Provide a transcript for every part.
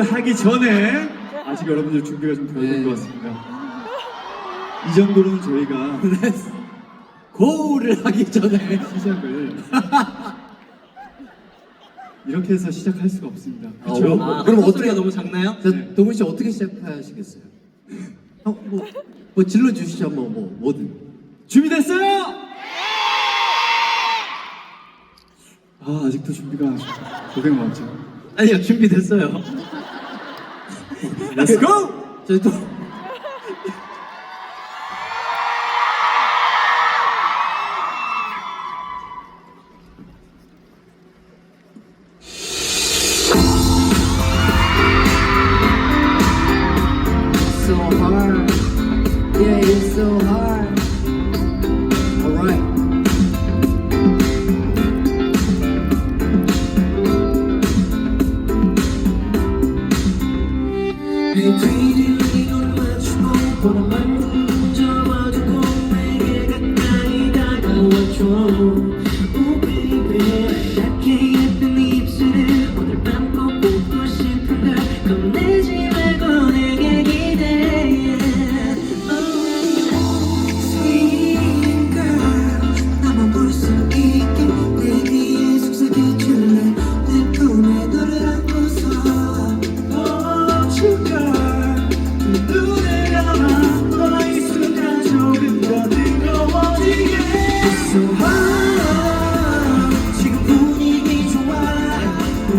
하기 전에 아직 여러분들 준비가 좀덜된 네. 것 같습니다. 이 정도로는 저희가 고우를 하기 전에 시작을 이렇게 해서 시작할 수가 없습니다. 아, 그렇죠? 어, 아, 그럼 그럼 어떻게- 너무 작나요? 자, 네. 동훈 씨 어떻게 시작하시겠어요? 형, 뭐, 뭐 질러 주시죠, 뭐, 뭐, 뭐든. 준비됐어요? 아 아직도 준비가 고생 많죠. 아니요 준비됐어요. Let's go! 저희 또 so hard. Yeah, it's so hard. Repeating 이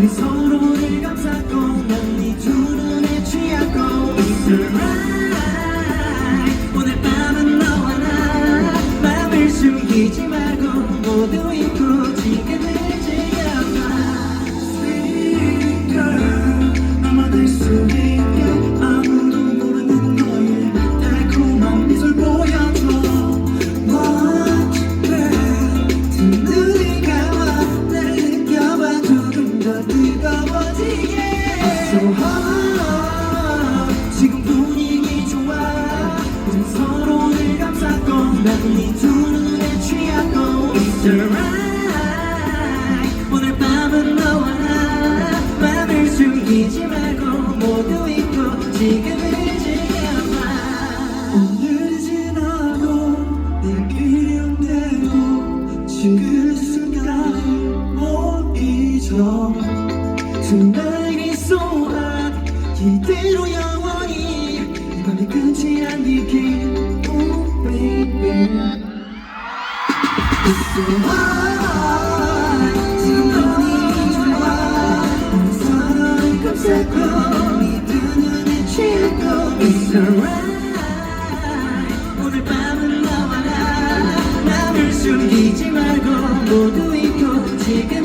서로를 감싸고 난네두 눈에 취하고 It's alright. 오늘 밤은 너와 나. 맘을 숨기지 말고 모두 오늘 밤은 너와 나 맘을 숨기지 말고 모두 잊고 지금을 즐겨봐. 오늘이 지나고 내일 그리움되고 지금 순간을 못 잊어 오늘 밤은 너와 나 맘을 숨기지 말고 모두 잊고 지금